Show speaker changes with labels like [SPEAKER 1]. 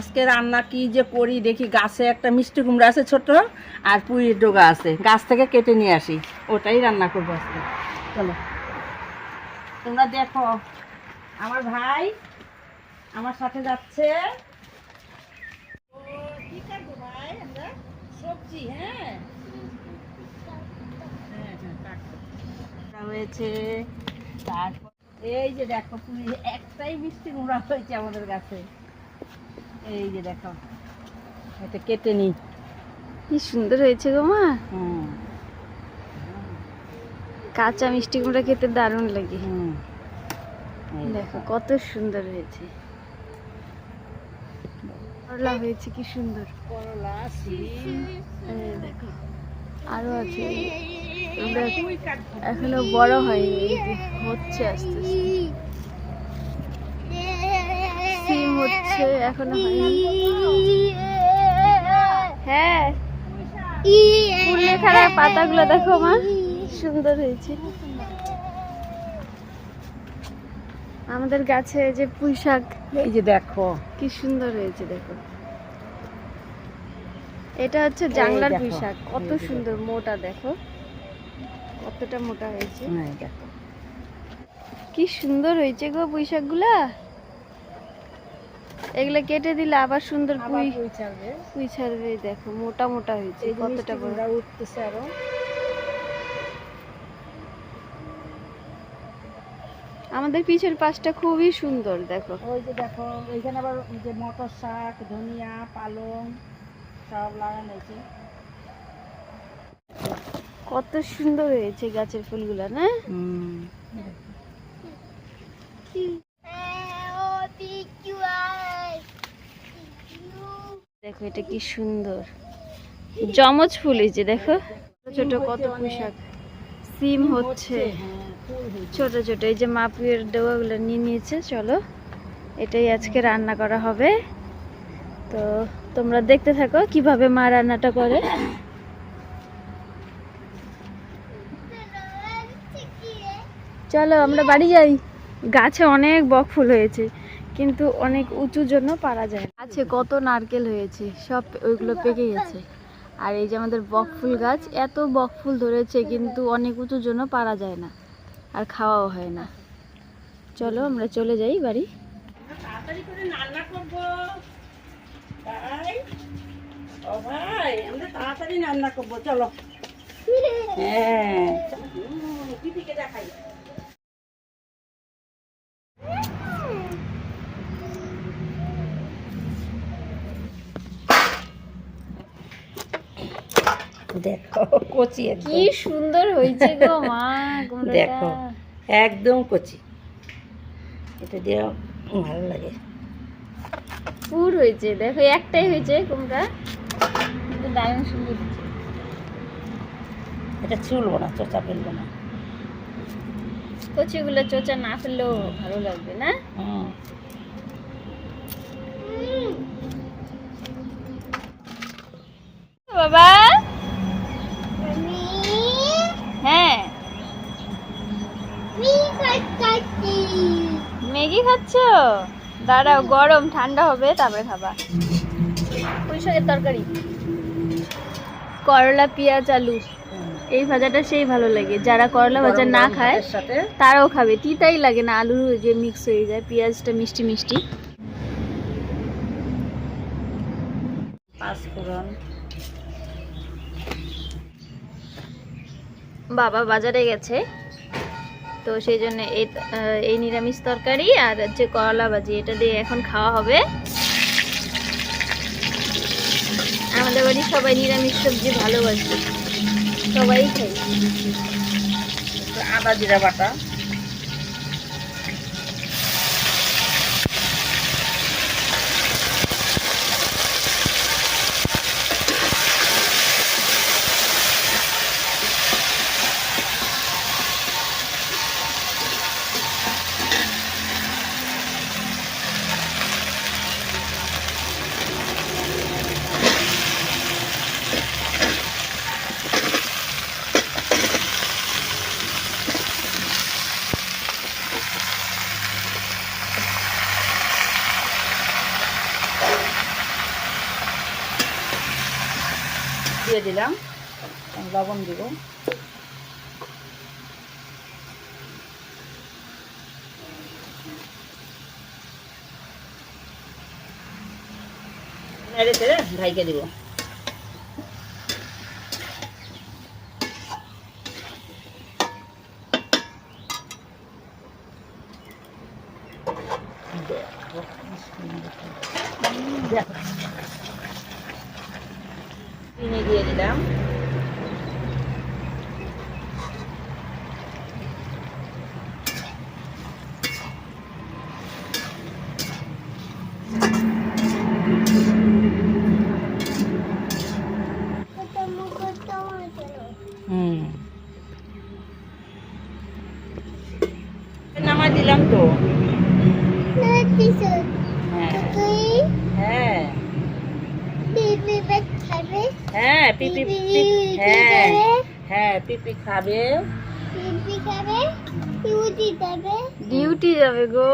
[SPEAKER 1] আজকে রান্না কি যে করি দেখি গাছে একটা মিষ্টি কুমড়া আছে ছোট আর পুঁইয়ের ডোগা আছে। গাছ থেকে কেটে নিয়ে আসি ওটাই রান্না করব আজকে। চলো। তোমরা দেখো আমার ভাই আমার সাথে যাচ্ছে। ভাই? সবজি হ্যাঁ? হ্যাঁ, হ্যাঁ, হয়েছে তারপর এই যে দেখো পুরি একটাই মিষ্টি কুমড়া হয়েছে আমাদের গাছে। এই যে দেখো এটা কেটে নি
[SPEAKER 2] কি সুন্দর হয়েছে গো মা।
[SPEAKER 1] হুম।
[SPEAKER 2] কাঁচা মিষ্টি কুমড়া খেতে দারুণ লাগে। দেখো কত সুন্দর হয়েছে। করলা হয়েছে কি সুন্দর।
[SPEAKER 1] করলা
[SPEAKER 2] দেখো আরও আছে। আমরা এখনও বড় হয়নি হচ্ছে আস্তে আস্তে। হচ্ছে এখনও হ্যাঁ। পাতাগুলো দেখো মা সুন্দর হয়েছে। আমাদের গাছে যে পুঁই শাক
[SPEAKER 1] এই যে দেখো।
[SPEAKER 2] কি সুন্দর হয়েছে দেখো। এটা হচ্ছে জাংলার পুঁই শাক কত সুন্দর মোটা দেখো। কতটা মোটা হয়েছে।
[SPEAKER 1] হ্যাঁ দেখো।
[SPEAKER 2] কি সুন্দর হয়েছে গো পুঁই শাকগুলা। এগুলা কেটে দিলে আবার সুন্দর পুঁই
[SPEAKER 1] পুঁই ছাড়বে।
[SPEAKER 2] দেখো মোটা মোটা হয়েছে কতটা বড়?
[SPEAKER 1] উঠতেছে আরও।
[SPEAKER 2] আমাদের পিছের পাশটা খুবই সুন্দর দেখো।
[SPEAKER 1] ওই যে দেখো এইখানে আবার ওই যে মটর শাক ধনিয়া পালং সব লাগানো হয়েছে।
[SPEAKER 2] কত সুন্দর হয়েছে গাছের ফুলগুলা না
[SPEAKER 1] হুম
[SPEAKER 2] দেখো, এটা কি সুন্দর। জমজ ফুল হয়েছে দেখো। ছোট কত পোশাক। সিম হচ্ছে। ছোট ছোট, এই যে মাপুয়ের ডোয়াগুলো নিয়ে নিয়েছে, চলো। এটাই আজকে রান্না করা হবে। তো তোমরা দেখতে থাকো কীভাবে মা রান্নাটা করে। চলো, আমরা বাড়ি যাই। গাছে অনেক বক ফুল হয়েছে। কিন্তু অনেক উঁচুর জন্য পারা যায় না। আছে কত নারকেল হয়েছে সব ওইগুলো পেকে গেছে আর এই যে আমাদের বক ফুল গাছ এত বক ফুল ধরেছে কিন্তু অনেক উঁচুর জন্য পারা যায় না আর খাওয়াও হয় না চলো আমরা চলে যাই বাড়ি
[SPEAKER 1] তাড়াতাড়ি করে রান্না করব তাই ও ভাই আমরা তাড়াতাড়ি রান্না করব চলো হ্যাঁ দেখাই দেখো কচি
[SPEAKER 2] কি সুন্দর হয়েছে গো মা
[SPEAKER 1] দেখো। একদম কচি। এটা দিয়ে ভালো লাগে।
[SPEAKER 2] পুর হয়েছে দেখো একটাই হয়েছে কুমড়া কিন্তু সুন্দর হয়েছে।
[SPEAKER 1] এটা চুলবো না চোচা ফেলব না।
[SPEAKER 2] কচিগুলো চোচা না ফেললেও ভালো লাগবে না?
[SPEAKER 1] হুম।
[SPEAKER 2] বাবা হ্যাঁ ম্যাগি খাচ্ছ? দাঁড়াও গরম ঠান্ডা হবে তারপরে খাবা। পুঁই শাকের তরকারি। করলা পেঁয়াজ আলু। এই ভাজাটা সেই ভালো লাগে। যারা করলা ভাজা না খায় তারাও খাবে। তিতাই লাগে না আলু যে মিক্স হয়ে যায় পেঁয়াজটা মিষ্টি মিষ্টি।
[SPEAKER 1] পাঁচফোড়ন।
[SPEAKER 2] বাবা বাজারে গেছে। তো সেই জন্য এই এই নিরামিষ তরকারি আর হচ্ছে করলা ভাজি, এটা দিয়ে এখন খাওয়া হবে। আমাদের বাড়ি সবাই নিরামিষ সবজি ভালোবাসে। সবাই খাই
[SPEAKER 1] আদা জিরা বাটা। দিয়ে দিলাম। লবণ দিব। ঢাইকে দিব। দেখো চিনি দিয়ে দিলাম হুম নামা দিলাম তো হ্যাঁ হ্যাঁ হ্যাঁ পিপি পিপি হ্যাঁ হ্যাঁ পিপি খাবে
[SPEAKER 2] ডিউটি যাবে গো